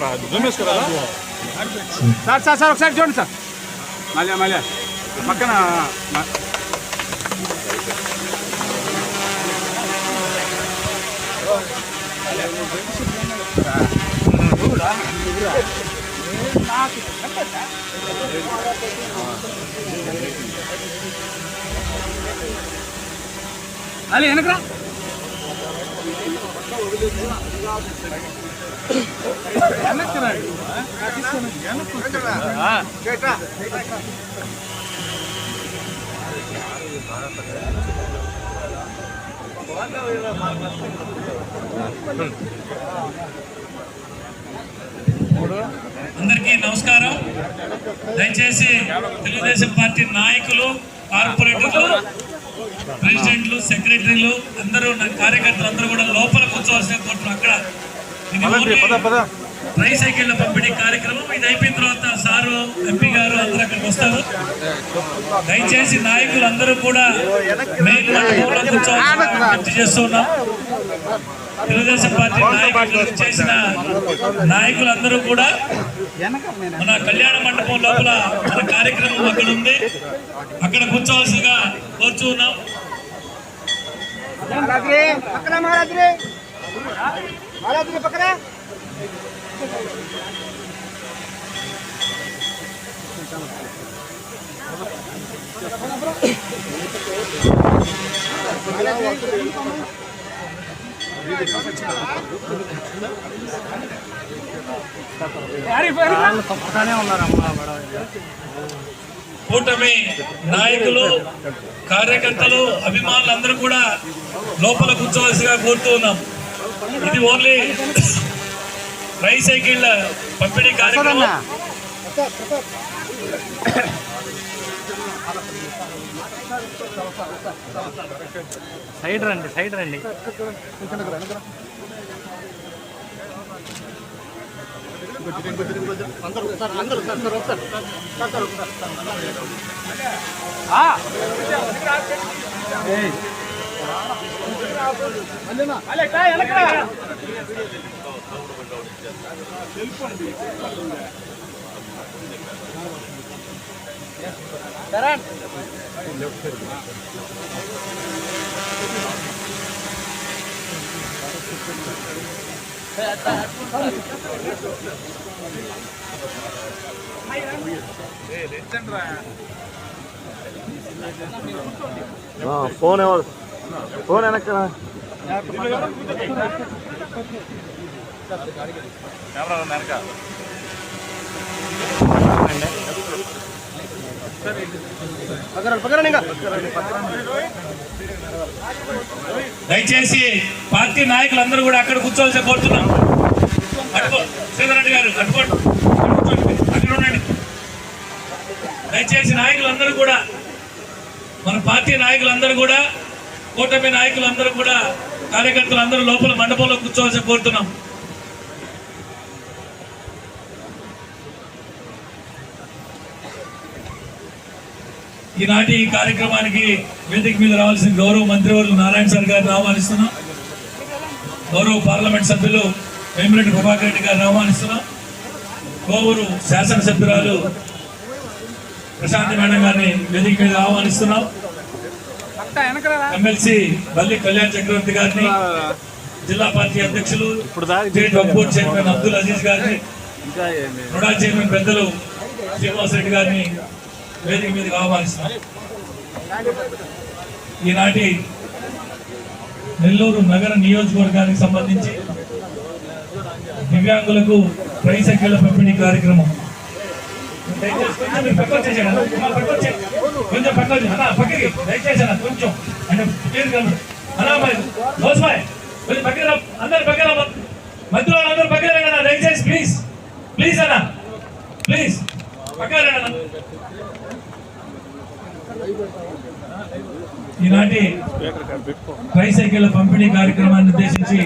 Camera zoom వేసుకోరా sir sir sir ఒకసారి చూడండి సార్ మళ్ళీ మళ్ళీ పక్కన మ- మళ్ళీ వెనకరా అందరికీ నమస్కారం. దయచేసి తెలుగుదేశం పార్టీ నాయకులు కార్పొరేటర్లు ప్రెసిడెంట్లు సెక్రటరీలు అందరూ నా కార్యకర్తలు అందరూ కూడా లోపల కూర్చోవలసిన కోరుతున్నాం అక్కడ ట్రై సైకిళ్ళ పంపిణీ కార్యక్రమం. ఇది అయిపోయిన తర్వాత సారు ఎంపీ గారు అందరూ అక్కడికి వస్తారు. దయచేసి నాయకులు అందరూ కూడా మెయిన్ మండపంలో కూర్చోవాల్సిన విజ్ఞప్తి చేస్తున్నాం తెలుగుదేశం పార్టీ నాయకులు చేసిన నాయకులందరూ కూడా మన కళ్యాణ మండపం లోపల మన కార్యక్రమం అక్కడ ఉంది. అక్కడ కూర్చోవలసిగా కోరుచున్నాం మహారాజ్రే పక్కన మహారాజ్రే కూటమి నాయకులు కార్యకర్తలు అభిమానులు అందరూ కూడా లోపల కూర్చోవలసిగా కోరుతూ ఉన్నాం. ఇది ఓన్లీ ట్రై సైకిళ్ళ పంపిణీ కార్యక్రమం. సైడ్ రండి సైడ్ రండి. ఫోన్ ఎవరు ఫోన్ వెనక కెమెరా వెనక ఇంకా. దయచేసి పార్టీ నాయకులందరూ కూడా అక్కడ కూర్చోవలసి కోరుతున్నాం. శ్రీధరెడ్డి గారు అటుకోండి అక్కడ ఉండండి. దయచేసి నాయకులందరూ కూడా మన పార్టీ నాయకులందరూ కూడా కూటమి నాయకులందరూ కూడా కార్యకర్తలు అందరూ లోపల మండపంలో కూర్చోవాల్సి కోరుతున్నాం. ఈనాటి ఈ కార్యక్రమానికి వేదిక మీద రావాల్సిన గౌరవ మంత్రివర్యులు నారాయణ సార్ గారిని ఆహ్వానిస్తున్నాం. గౌరవ పార్లమెంట్ సభ్యులు వేమిరెడ్డి ప్రభాకర్ రెడ్డి గారిని ఆహ్వానిస్తున్నాం. కోవూరు శాసనసభ్యురాలు ప్రశాంతి మేడం గారిని వేదిక మీద ఆహ్వానిస్తున్నాం. ఎమ్మెల్సీ బల్లి కళ్యాణ్ చక్రవర్తి గారిని జిల్లా పార్టీ అధ్యక్షులు స్టేట్ చైర్మన్ అబ్దుల్ అజీజ్ గారిని రుడా చైర్మన్ పెద్దలు శ్రీనివాస్ రెడ్డి గారిని వేదిక మీదకి ఆహ్వానిస్తున్నాం. ఈనాటి నెల్లూరు నగర నియోజకవర్గానికి సంబంధించి దివ్యాంగులకు ట్రైసైకిళ్ళ పంపిణీ కార్యక్రమం దయచేసి కొంచెం మీరు పక్కకు కొంచెం పక్కకు వచ్చేయండి. పక్కకి దయచేసి అన్న, కొంచెం అంటే పేరు గా అలా మరి దోసమాయ్ కొంచెం పక్కన అందరు పక్కన మధ్యలో అందరూ పక్కన రండి దయచేసి ప్లీజ్ ప్లీజ్ అన్న ప్లీజ్ పక్కన రండి ఈనాటి ట్రైసైకిల్ పంపిణీ కార్యక్రమాన్ని ఉద్దేశించి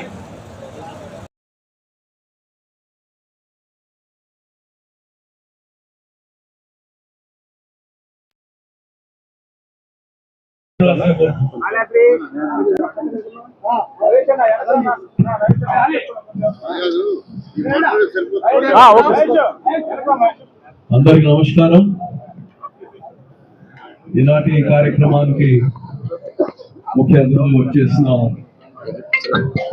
అందరికి నమస్కారం. ఈనాటి ఈ కార్యక్రమానికి ముఖ్య అతిథులు వచ్చేసిన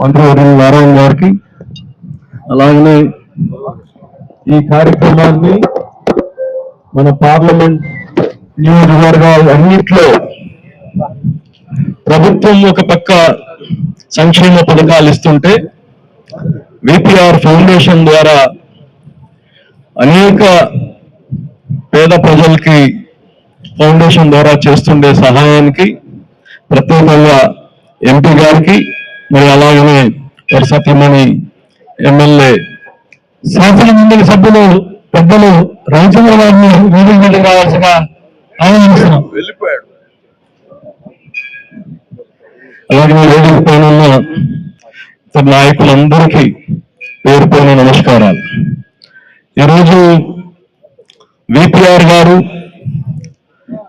మంత్రివర్యులు నారాయణ గారికి అలాగనే ఈ కార్యక్రమాన్ని మన పార్లమెంట్ నియోజకవర్గాలు అన్నిట్లో ప్రభుత్వం ఒక పక్క సంక్షేమ పథకాలు ఇస్తుంటే విపిఆర్ ఫౌండేషన్ ద్వారా అనేక పేద ప్రజలకి ఫౌండేషన్ ద్వారా చేస్తుండే సహాయానికి ప్రత్యేకంగా ఎంపీ గారికి మరి అలాగనే వారి ఎమ్మెల్యే శాసనమండలి సభ్యులు పెద్దలు రాజేంద్ర గారిని వేదిక వెళ్ళిపోయాడు. అలాగే వేదిక పైన ఉన్న నాయకులందరికీ పేరు పైన నమస్కారాలు. ఈరోజు విపిఆర్ గారు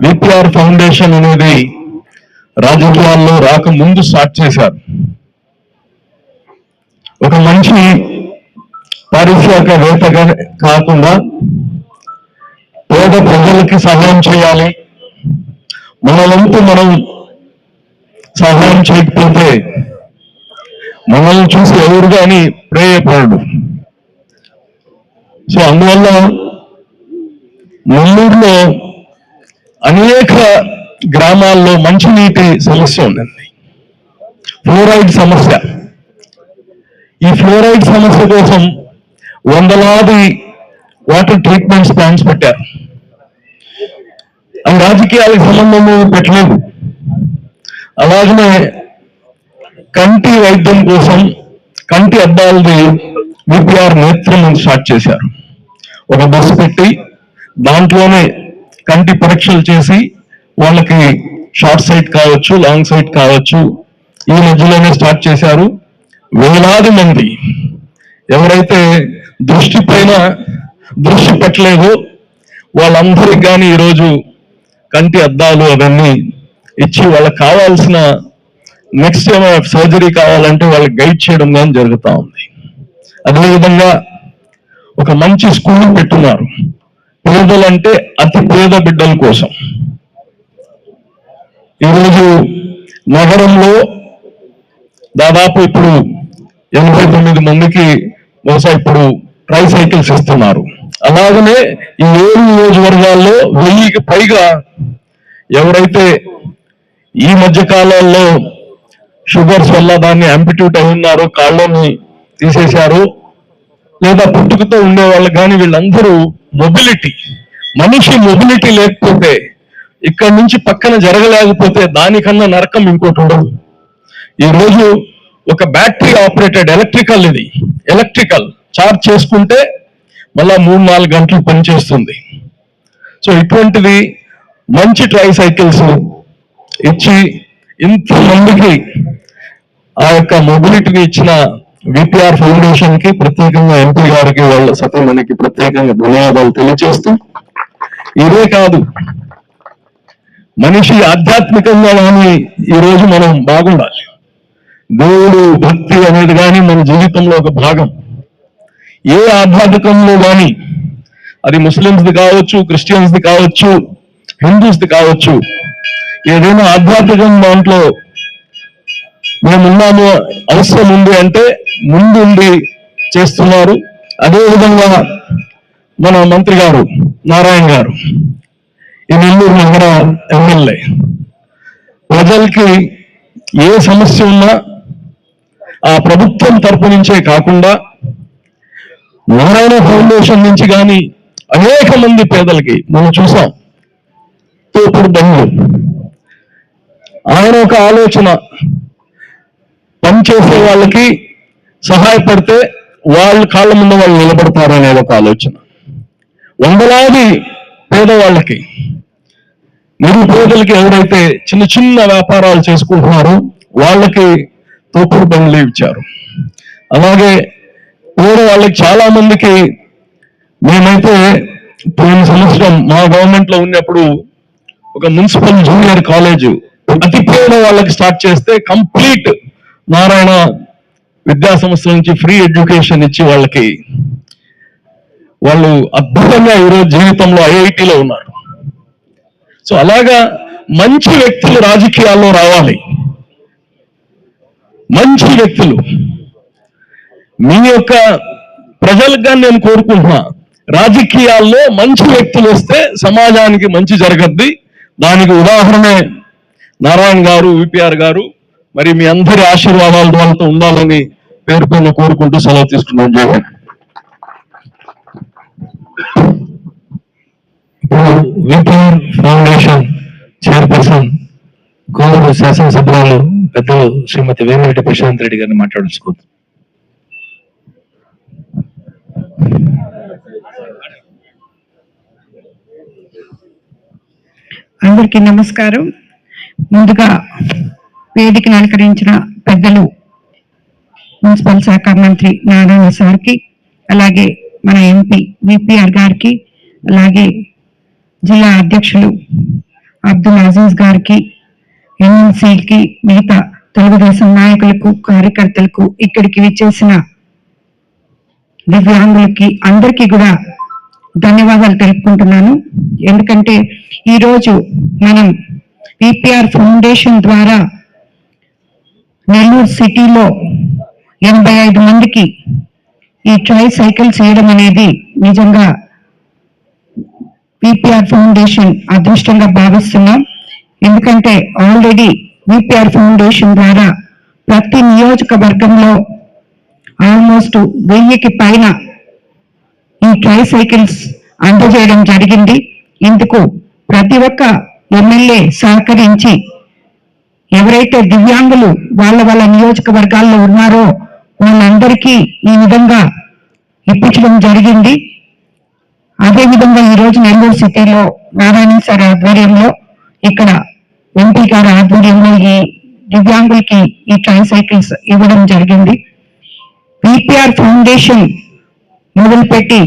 విపిఆర్ ఫౌండేషన్ అనేది రాజకీయాల్లో రాకముందు స్టార్ట్ చేశారు. ఒక మంచి పారిశ్రామికవేత్తగా కాకుండా పేద ప్రజలకి సహాయం చేయాలి. మనలంతా మనం సహాయం చేయకపోతే మనల్ని చూసి ఎవరు కానీ ప్రేయపడడు సో అందువల్ల నెల్లూరులో అనేక గ్రామాల్లో మంచినీటి సమస్య ఉందండి. ఫ్లోరైడ్ సమస్య. ఈ ఫ్లోరైడ్ సమస్య కోసం వందలాది వాటర్ ట్రీట్మెంట్స్ ప్లాన్స్ పెట్టారు. అవి రాజకీయాలకు సంబంధం పెట్టలేదు. అలాగనే కంటి వైద్యం కోసం కంటి అద్దాలది విపిఆర్ నేత్రం స్టార్ట్ చేశారు. ఒక బస్సు పెట్టి దాంట్లోనే కంటి పరీక్షలు చేసి వాళ్ళకి షార్ట్ సైట్ కావచ్చు లాంగ్ సైట్ కావచ్చు ఈ మధ్యలోనే స్టార్ట్ చేశారు. వేలాది మంది. ఎవరైతే దృష్టి పైన దృష్టి పెట్టలేదో వాళ్ళందరికి కానీ ఈరోజు కంటి అద్దాలు అవన్నీ ఇచ్చి వాళ్ళకి కావాల్సిన నెక్స్ట్ ఏమైనా సర్జరీ కావాలంటే వాళ్ళకి గైడ్ చేయడం కానీ జరుగుతూ ఉంది. అదేవిధంగా ఒక మంచి స్కూల్ పెట్టున్నారు. పేదలంటే అతి పేద బిడ్డల కోసం. ఈరోజు నగరంలో దాదాపు ఇప్పుడు ఎనభై తొమ్మిది మందికి బహుశా ఇప్పుడు ట్రై సైకిల్స్ ఇస్తున్నారు. అలాగనే ఈ ఏడు నియోజకవర్గాల్లో వెయ్యికి పైగా ఎవరైతే ఈ మధ్య కాలాల్లో షుగర్స్ వల్ల దాన్ని అంపిట్యూట్ అయి ఉన్నారు కాళ్ళని తీసేశారు. లేదా పుట్టుకతో ఉండే వాళ్ళు కానీ వీళ్ళందరూ మొబిలిటీ మనిషి మొబిలిటీ లేకపోతే ఇక్కడ నుంచి పక్కన జరగలేకపోతే దానికన్నా నరకం ఇంకోటి ఉండదు. ఈరోజు ఒక బ్యాటరీ ఆపరేటెడ్ ఎలక్ట్రికల్ ఇది. ఎలక్ట్రికల్ చార్జ్ చేసుకుంటే మళ్ళా మూడు నాలుగు గంటలు పనిచేస్తుంది. సో ఇటువంటిది మంచి ట్రై సైకిల్స్ ఇచ్చి ఇంతమందికి ఆ యొక్క మొబిలిటీని ఇచ్చిన విపిఆర్ ఫౌండేషన్కి ప్రత్యేకంగా ఎంపీ గారికి వాళ్ళ సతీమణికి ప్రత్యేకంగా ధన్యవాదాలు తెలియజేస్తూ ఇదే కాదు మనిషి ఆధ్యాత్మికంగా కానీ ఈ రోజు మనం బాగుండాలి. దేవుడు భక్తి అనేది కానీ మన జీవితంలో ఒక భాగం. ఏ ఆధ్యాత్మికంలో కానీ అది ముస్లిమ్స్ది కావచ్చు క్రిస్టియన్స్ది కావచ్చు హిందూస్ది కావచ్చు ఏదైనా ఆధ్యాత్మికం దాంట్లో మేమున్నాము అవసరం ఉంది అంటే ముందుండి చేస్తున్నారు. అదేవిధంగా మన మంత్రి గారు నారాయణ గారు ఈ నెల్లూరు నగర ఎమ్మెల్యే ప్రజలకి ఏ సమస్య ఉన్నా ఆ ప్రభుత్వం తరపు నుంచే కాకుండా నారాయణ ఫౌండేషన్ నుంచి కానీ అనేక మంది పేదలకి మనం చూసాం. తోపుడు బండ్లు ఆయన ఒక ఆలోచన. పనిచేసే వాళ్ళకి సహాయపడితే వాళ్ళు కాళ్ళ ముందు వాళ్ళు నిలబడతారు అనేది ఒక ఆలోచన. వందలాది పేదవాళ్ళకి నిరుపేదలకి ఎవరైతే చిన్న చిన్న వ్యాపారాలు చేసుకుంటున్నారో వాళ్ళకి తోపుడు బండ్లు ఇచ్చారు. అలాగే పేద వాళ్ళకి చాలా మందికి మేమైతే పోయిన సంవత్సరం మా గవర్నమెంట్లో ఉన్నప్పుడు ఒక మున్సిపల్ జూనియర్ కాలేజ్ అతి వాళ్ళకి స్టార్ట్ చేస్తే కంప్లీట్ నారాయణ విద్యా సంస్థ నుంచి ఫ్రీ ఎడ్యుకేషన్ ఇచ్చి వాళ్ళకి వాళ్ళు అద్భుతంగా ఈరోజు జీవితంలో ఐఐటిలో ఉన్నారు. సో అలాగా మంచి వ్యక్తులు రాజకీయాల్లో రావాలి. మంచి వ్యక్తులు. మీ యొక్క ప్రజలుగా నేను కోరుకుంటున్నా రాజకీయాల్లో మంచి వ్యక్తులు వస్తే సమాజానికి మంచి జరగద్ది. దానికి ఉదాహరణే నారాయణ గారు విపిఆర్ గారు మరి మీ అందరి ఆశీర్వాదాలు వాళ్ళతో ఉండాలని పేరు పైన కోరుకుంటూ సెలవు తీసుకున్నాను జై హింద్. ఇప్పుడు విపిఆర్ ఫౌండేషన్ చైర్పర్సన్ గౌరవ శాసనసభ్యులు పెద్దలు శ్రీమతి వేమిరెడ్డి ప్రశాంత్ రెడ్డి గారిని మాట్లాడుకోవచ్చు. అందరికీ నమస్కారం. ముందుగా వేదికను అలంకరించిన పెద్దలు మున్సిపల్ శాఖ మంత్రి నారాయణ సార్కి అలాగే మన ఎంపీ విపిఆర్ గారికి అలాగే జిల్లా అధ్యక్షులు అబ్దుల్ అజీజ్ గారికి ఎన్ఎన్సీకి మిగతా తెలుగుదేశం నాయకులకు కార్యకర్తలకు ఇక్కడికి విచ్చేసిన దివ్యాంగులకి అందరికీ కూడా ధన్యవాదాలు తెలుపుకుంటున్నాను. ఎందుకంటే ఈరోజు మనం పిపిఆర్ ఫౌండేషన్ ద్వారా నెల్లూరు సిటీలో ఎనభై ఐదు మందికి ఈ ట్రై సైకిల్స్ చేయడం అనేది నిజంగా విపిఆర్ ఫౌండేషన్ అదృష్టంగా భావిస్తున్నాం. ఎందుకంటే ఆల్రెడీ విపిఆర్ ఫౌండేషన్ ద్వారా ప్రతి నియోజకవర్గంలో ఆల్మోస్ట్ వెయ్యికి పైన ఈ ట్రై సైకిల్స్ అందజేయడం జరిగింది. ఇందుకు ప్రతి ఒక్క ఎమ్మెల్యే సహకరించి ఎవరైతే దివ్యాంగులు వాళ్ళ వాళ్ళ నియోజకవర్గాల్లో ఉన్నారో వాళ్ళందరికీ ఈ విధంగా ఇప్పించడం జరిగింది. అదే విధంగా ఈ రోజు నెల్లూరు సిటీలో నారాయణ సార్ ఆధ్వర్యంలో ఇక్కడ ఎంపీ గారి ఆధ్వర్యంలో ఈ దివ్యాంగులకి ఈ ట్రైసైకిల్స్ ఇవ్వడం జరిగింది. విపిఆర్ ఫౌండేషన్ మొదలుపెట్టి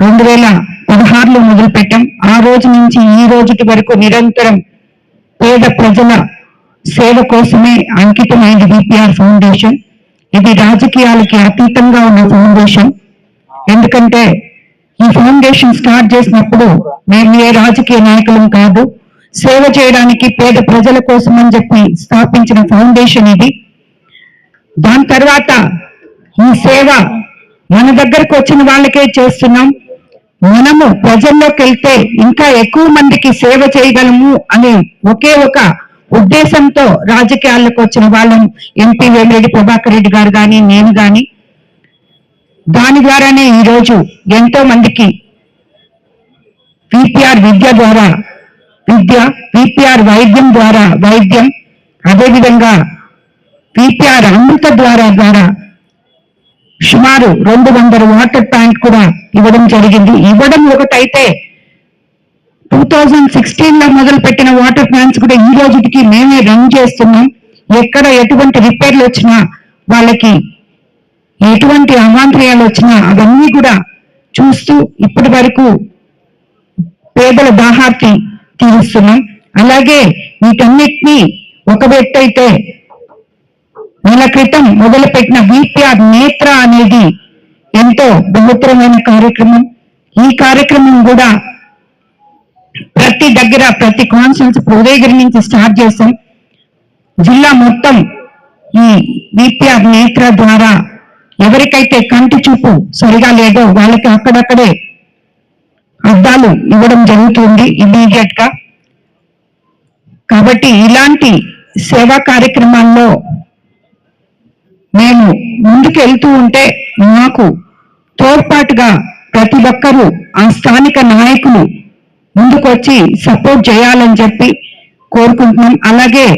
రెండు వేల పదహారులో మొదలు పెట్టాం ఆ రోజు నుంచి ఈ రోజుటి వరకు నిరంతరం పేద ప్రజల సేవ కోసమే అంకితమైంది విపిఆర్ ఫౌండేషన్. ఇది రాజకీయాలకి అతీతంగా ఉన్న ఫౌండేషన్. ఎందుకంటే ఈ ఫౌండేషన్ స్టార్ట్ చేసినప్పుడు మేము ఏ రాజకీయ నాయకులం కాదు. సేవ చేయడానికి పేద ప్రజల కోసం అని చెప్పి స్థాపించిన ఫౌండేషన్ ఇది. దాని తర్వాత ఈ సేవ మన దగ్గరకు వచ్చిన వాళ్ళకే చేస్తున్నాం. మనము ప్రజల్లోకి వెళ్తే ఇంకా ఎక్కువ మందికి సేవ చేయగలము అనే ఒకే ఒక ఉద్దేశంతో రాజకీయాల్లోకి వచ్చిన వాళ్ళం ఎంపీ వేమిరెడ్డి ప్రభాకర్ రెడ్డి గారు కానీ నేను కానీ దాని ద్వారానే ఈరోజు ఎంతో మందికి విపిఆర్ విద్య ద్వారా విద్య విపిఆర్ వైద్యం ద్వారా వైద్యం అదేవిధంగా విపిఆర్ అమృత ద్వారా ద్వారా సుమారు రెండు వందల వాటర్ ప్యాంట్ కూడా ఇవ్వడం జరిగింది. ఇవ్వడం ఒకటైతే టూ థౌజండ్ సిక్స్టీన్లో మొదలు పెట్టిన వాటర్ ప్లాంట్స్ కూడా ఈ రోజుకి మేమే రన్ చేస్తున్నాం. ఎక్కడ ఎటువంటి రిపేర్లు వచ్చినా వాళ్ళకి ఎటువంటి అవాంతర్యాలు వచ్చినా అవన్నీ కూడా చూస్తూ ఇప్పటి వరకు పేదల దాహార్తి తీరుస్తున్నాం. అలాగే వీటన్నిటినీ ఒక వ్యక్తి అయితే నెల క్రితం మొదలుపెట్టిన విపిఆర్ నేత్ర అనేది ఎంతో బహుత్తరమైన కార్యక్రమం. ఈ కార్యక్రమం కూడా ప్రతి దగ్గర ప్రతి కాన్సెన్స్ ఉదయగిరి నుంచి స్టార్ట్ చేశాం జిల్లా మొత్తం ఈ విపిఆర్ నేత్ర ద్వారా ఎవరికైతే కంటి చూపు సరిగా లేదో వాళ్ళకి అక్కడక్కడే అద్దాలు ఇవ్వడం జరుగుతుంది ఇమీడియట్గా. కాబట్టి ఇలాంటి సేవా కార్యక్రమాల్లో మేము ముందుకు వెళ్తూ ఉంటే మాకు తోడ్పాటుగా ప్రతి ఒక్కరూ ఆ స్థానిక నాయకులు ముందుకు వచ్చి సపోర్ట్ చేయాలని చెప్పి కోరుకుంటున్నాం. అలాగే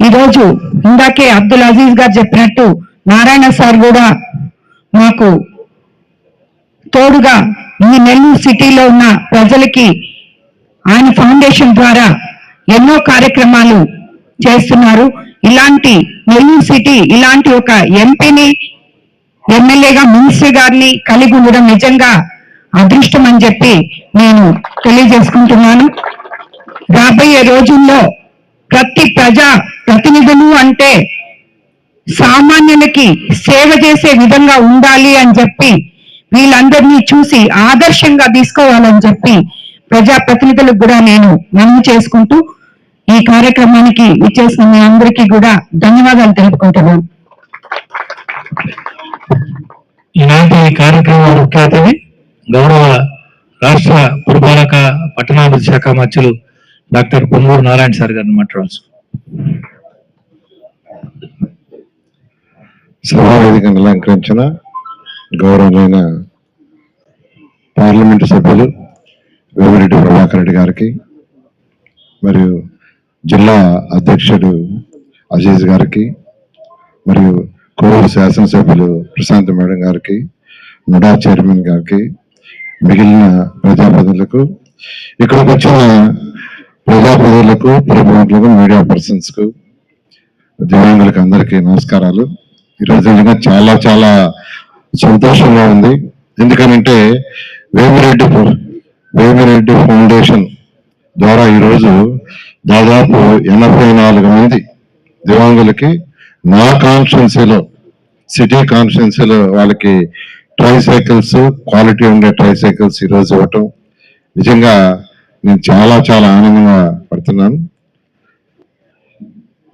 ఈరోజు ఇందాకే అబ్దుల్ అజీజ్ గారు చెప్పినట్టు నారాయణ సార్ కూడా మాకు తోడుగా ఈ నెల్లూరు సిటీలో ఉన్న ప్రజలకి ఆయన ఫౌండేషన్ ద్వారా ఎన్నో కార్యక్రమాలు చేస్తున్నారు. ఇలాంటి నెల్లూరు సిటీ ఇలాంటి ఒక ఎంపీని ఎమ్మెల్యేగా మినిస్టర్ గారిని కలిగి ఉండడం నిజంగా అదృష్టం అని చెప్పి నేను తెలియజేసుకుంటున్నాను. రాబోయే రోజుల్లో ప్రతి ప్రజా ప్రతినిధులు అంటే సామాన్యులకి సేవ చేసే విధంగా ఉండాలి అని చెప్పి వీళ్ళందరినీ చూసి ఆదర్శంగా తీసుకోవాలని చెప్పి ప్రజా ప్రతినిధులకు కూడా నేను మనవి చేసుకుంటూ ఈ కార్యక్రమానికి ఇచ్చేసిన మీ అందరికీ కూడా ధన్యవాదాలు తెలుపుకుంటున్నాను. ఈనాటి కార్యక్రమం ముఖ్య అతిథి గౌరవ రాష్ట్ర పురపాలక పట్టణాభివృద్ధి శాఖ మంత్రులు డాక్టర్ పొంగూరు నారాయణ సార్ గారిని మాట్లాడవచ్చు. సభావేదికను అలంకరించిన గౌరవమైన పార్లమెంటు సభ్యులు వేమిరెడ్డి ప్రభాకర్ రెడ్డి గారికి మరియు జిల్లా అధ్యక్షుడు అజీజ్ గారికి మరియు కోవూరు శాసనసభ్యులు ప్రశాంత్ మేడం గారికి నుడా చైర్మన్ గారికి మిగిలిన ప్రజాప్రతినిధులకు ఇక్కడికి వచ్చిన ప్రజాప్రతినిధులకు ప్రముఖులకు మీడియా పర్సన్స్కు దివ్యాంగులకు అందరికీ నమస్కారాలు. ఈరోజు నిజంగా చాలా చాలా సంతోషంగా ఉంది. ఎందుకనంటే వేమిరెడ్డి వేమిరెడ్డి ఫౌండేషన్ ద్వారా ఈరోజు దాదాపు ఎనభై నాలుగు మంది దివాంగులకి నా కాన్స్టిట్యున్సీలో సిటీ కాన్స్టిట్యున్సీలో వాళ్ళకి ట్రై సైకిల్స్ క్వాలిటీ ఉండే ట్రై సైకిల్స్ ఈరోజు ఇవ్వటం. నిజంగా నేను చాలా చాలా ఆనందంగా పడుతున్నాను.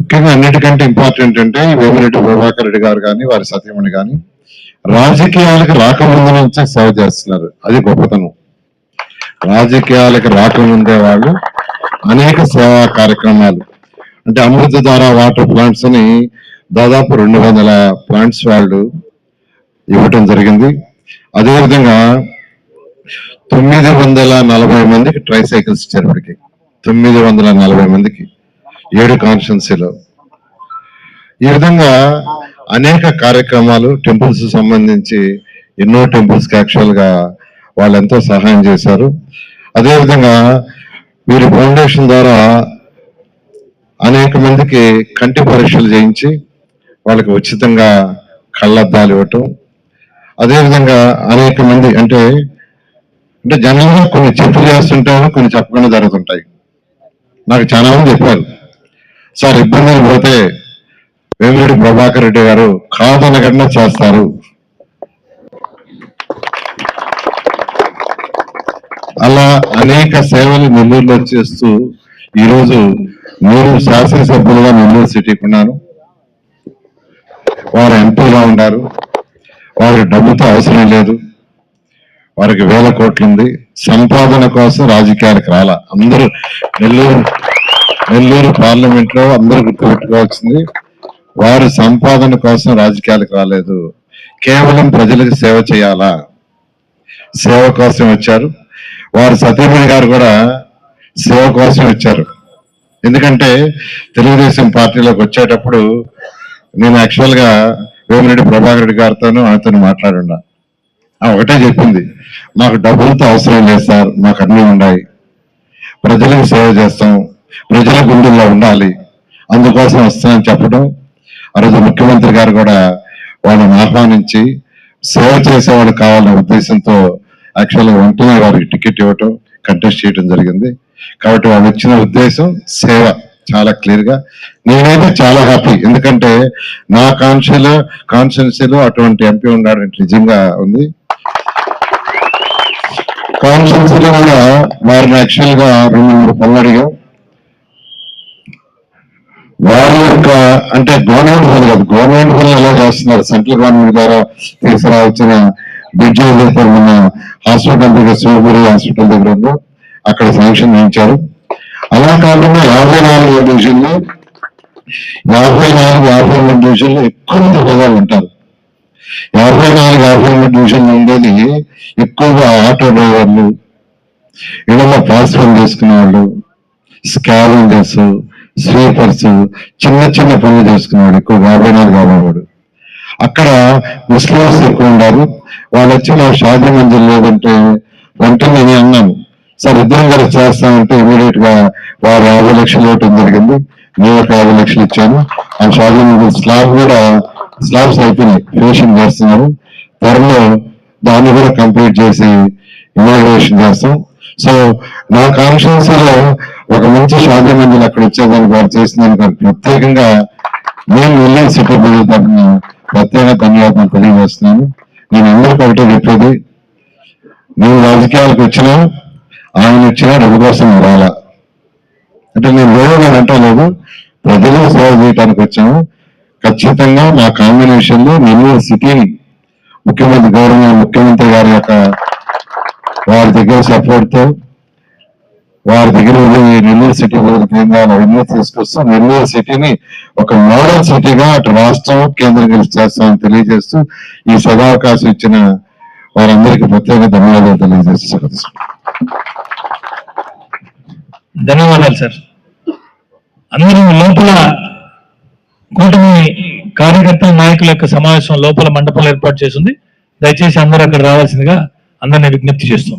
ముఖ్యంగా అన్నిటికంటే ఇంపార్టెంట్ అంటే వేమిరెడ్డి ప్రభాకర్ రెడ్డి గారు కానీ వారి సతీమణి కానీ రాజకీయాలకు రాకముందు నుంచే సేవ చేస్తున్నారు. అది గొప్పతనం. రాజకీయాలకు రాకముందే వాళ్ళు అనేక సేవా కార్యక్రమాలు అంటే అమృత ద్వారా వాటర్ ప్లాంట్స్ అని దాదాపు రెండు వందల ప్లాంట్స్ వాళ్ళు ఇవ్వటం జరిగింది. అదేవిధంగా తొమ్మిది వందల నలభై మందికి ట్రై సైకిల్స్ ఇచ్చారు ఇప్పటికి తొమ్మిది వందల నలభై మందికి ఏడు కాన్స్టిట్యున్సీలో. ఈ విధంగా అనేక కార్యక్రమాలు టెంపుల్స్ సంబంధించి ఎన్నో టెంపుల్స్ యాక్చువల్గా గా వాళ్ళు ఎంతో సహాయం చేశారు. అదేవిధంగా వీరి ఫౌండేషన్ ద్వారా అనేక మందికి కంటి పరీక్షలు చేయించి వాళ్ళకి ఉచితంగా కళ్ళద్దాలు ఇవ్వటం. అదేవిధంగా అనేక మంది అంటే అంటే జనరల్గా కొన్ని చెప్పులు చేస్తుంటారు కొన్ని చెప్పకుండా జరుగుతుంటాయి. నాకు చాలా మంది చెప్పారు. సార్ ఇబ్బందులు పోతే వేమిరెడ్డి ప్రభాకర్ రెడ్డి గారు కాదనగండా చేస్తారు అలా అనేక సేవలు నెల్లూరులో చేస్తూ ఈరోజు నేను శాసనసభ్యులుగా నెల్లూరు సిటీకి ఉన్నాను వారు ఎంపీగా ఉన్నారు వారికి డబ్బుతో అవసరం లేదు. వారికి వేల కోట్లు ఉంది. సంపాదన కోసం రాజకీయాలకు రాల. అందరూ నెల్లూరు నెల్లూరు పార్లమెంట్లో అందరూ గుర్తుపెట్టుకోవాల్సింది వారు సంపాదన కోసం రాజకీయాలకు రాలేదు. కేవలం ప్రజలకు సేవ చేయాలా? సేవ కోసం వచ్చారు. వారు సత్యమణి గారు కూడా సేవ కోసం వచ్చారు. ఎందుకంటే తెలుగుదేశం పార్టీలోకి వచ్చేటప్పుడు నేను యాక్చువల్గా వేమిరెడ్డి ప్రభాకర్ రెడ్డి గారితోనూ ఆయనతో మాట్లాడున్నా. ఆ ఒకటే చెప్పింది మాకు డబ్బులతో అవసరం లేదు సార్ మాకు అన్నీ ఉన్నాయి. ప్రజలకు సేవ చేస్తాం ప్రజల గుండెల్లో ఉండాలి. అందుకోసం వస్తానని చెప్పడం. ఆ రోజు ముఖ్యమంత్రి గారు కూడా వాళ్ళని ఆహ్వానించి సేవ చేసేవాళ్ళు కావాలనే ఉద్దేశంతో యాక్చువల్గా వెంటనే వారికి టికెట్ ఇవ్వటం కంటెస్ట్ చేయడం జరిగింది. కాబట్టి వాళ్ళు ఇచ్చిన ఉద్దేశం సేవ చాలా క్లియర్గా. నేనైతే చాలా హ్యాపీ ఎందుకంటే నా కాన్షియలో కాన్స్టిట్యున్సీలో అటువంటి ఎంపీ ఉన్నాడు నిజంగా ఉంది. కాన్స్టిట్యున్సీలో కూడా వారిని యాక్చువల్గా రెండు మూడు పనులు అడిగాం. వారి యొక్క అంటే గవర్నమెంట్ పనులు కాదు గవర్నమెంట్ పనులు ఎలా చేస్తున్నారు? సెంట్రల్ గవర్నమెంట్ ద్వారా తీసుకురావాల్సిన బ్రిడ్జ్ ఏదైతే మన హాస్పిటల్ దగ్గర శివపురి హాస్పిటల్ దగ్గర ఉందో అక్కడ శాంక్షన్ చేయించారు. అలా కాకుండా యాభై నాలుగు డివిజన్లు యాభై నాలుగు యాభై మూడు డివిజన్లు ఎక్కువ మంది ప్రజలు ఉంటారు. యాభై నాలుగు యాభై మూడు డివిజన్లు ఉండేది ఎక్కువగా ఆటో డ్రైవర్లు ఇళ్ళలో పాస్ చేసుకునే వాళ్ళు స్కావెంజర్స్ స్వీపర్స్ చిన్న చిన్న పనులు చేసుకునేవాడు ఎక్కువ యాభై నాలుగు యాభై మూడు. అక్కడ ముస్లిమ్స్ ఎక్కువ ఉన్నారు వాళ్ళు వచ్చి నా షాదీ మందిర్ లేదంటే వెంటనే నేను అన్నాను. సార్ ఇద్దరం కలిసి చేస్తామంటే ఇమీడియట్గా వారు యాభై లక్షలు ఇవ్వటం జరిగింది. నేను ఒక యాభై లక్షలు ఇచ్చాను. ఆ షాదీ స్లాబ్ కూడా స్లాబ్స్ అయిపోయినాయి. ఫినిషింగ్ చేస్తున్నారు త్వరలో దాన్ని కూడా కంప్లీట్ చేసి ఇనాగ్రేషన్ చేస్తాం. సో నా కాన్షియన్స్లో ఒక మంచి శాంతి మందులు అక్కడ వచ్చేదానికి వారు చేసినందుకు ప్రత్యేకంగా నేను వెళ్ళి సిటీ ప్రజల ప్రత్యేక ధన్యవాదాలు తెలియజేస్తున్నాను. నేను అందరికీ ఒకటే చెప్పేది. నేను రాజకీయాలకు వచ్చినా ఆయన వచ్చినా రఘు కోసం రాలా. అంటే నేను వేరేగా అంటలేదు ప్రజలు సేవ చేయడానికి వచ్చాము. ఖచ్చితంగా మా కాంబినేషన్లో నెల్లూరు సిటీ ముఖ్యమంత్రి గౌరవ ముఖ్యమంత్రి గారి యొక్క వారి దగ్గర సపోర్ట్తో వారి దగ్గర నెల్లూరు సిటీ ప్రజలకు అవన్నీ తీసుకొస్తాం నెల్లూరు సిటీని ఒక మోడల్ సిటీగా అటు రాష్ట్రం కేంద్రం చేస్తామని తెలియజేస్తూ ఈ సదావకాశం ఇచ్చిన వారందరికీ ప్రత్యేక ధన్యవాదాలు తెలియజేస్తూ ధన్యవాదాలు సార్. అందరూ లోపల కూటమి కార్యకర్త నాయకుల యొక్క సమావేశం లోపల మండపంలో ఏర్పాటు చేసింది. దయచేసి అందరూ అక్కడ రావాల్సిందిగా అందరినీ విజ్ఞప్తి చేస్తాం